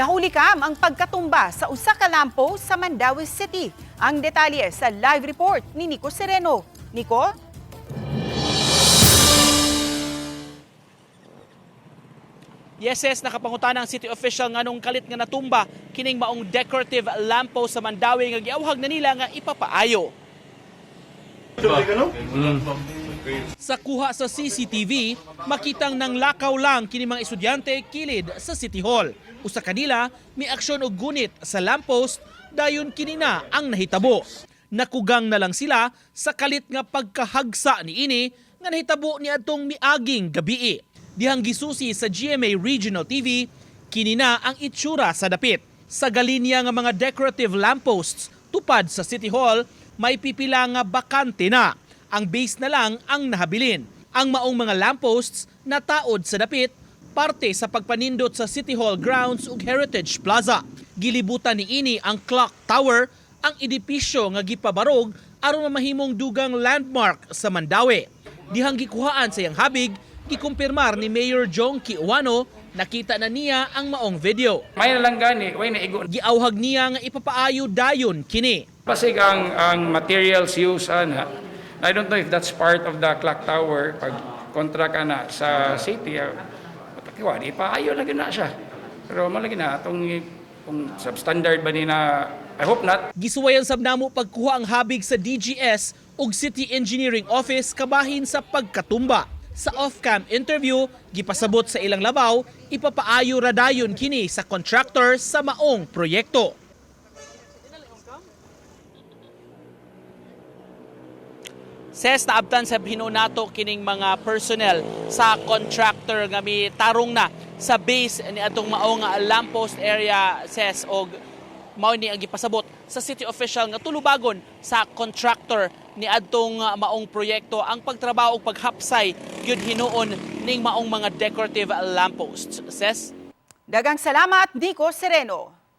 Nahuli kam ang pagkatumba sa usa ka lampo sa Mandawi City. Ang detalye sa live report ni Nico Sereno. Nico? Yes, yes, nakapangutana ang city official nga nung kalit nga natumba kining maong decorative lampo sa Mandawi nga giawhag na nila nga ipapaayo. Sa kuha sa CCTV, makitang nang lakaw lang kini mga estudyante kilid sa City Hall. Usa kanila may aksyon og gunit sa lamppost dayon kini na ang nahitabo. Nakugang na lang sila sa kalit nga pagkahagsa ni ini nga nahitabo ni atong miaging gabii. Dihang gisusi sa GMA Regional TV, kini na ang itsura sa dapit. Sa galinya nga mga decorative lampposts tupad sa City Hall, may pipila nga bakante na. Ang base na lang ang nahabilin. Ang maong mga lampposts na taod sa dapit, parte sa pagpanindot sa City Hall grounds ug Heritage Plaza. Gilibutan ni ini ang clock tower, ang edipisyo nga gipabarog aron mamahimong dugang landmark sa Mandawi. Dihang gikuhaan sa iyang habig, gikumpirmar ni Mayor Jong Kiuano nakita na niya ang maong video. May lang gani, way na igo. Giawhag niya nga ipapaayo dayon kini. Pasig ang, ang materials used ana. I don't know if that's part of the clock tower pag kontra ka na sa city. ah, Patakiwa, di pa ayo lagi na siya. Pero malagi na itong kung substandard ba ni na I hope not. Gisuwayan sab namo pagkuha ang habig sa DGS ug City Engineering Office kabahin sa pagkatumba. Sa off-cam interview, gipasabot sa ilang labaw, ipapaayo ra dayon kini sa contractor sa maong proyekto. Ses naabtan sa hinunato kining mga personnel sa contractor nga mi tarong na sa base ni atong maong lamppost area ses og mao ni ang gipasabot sa city official nga tulubagon sa contractor ni adtong uh, maong proyekto. Ang pagtrabaho ug paghapsay gyud hinuon ning maong mga decorative lampposts. Ses? Dagang salamat, Nico Sereno.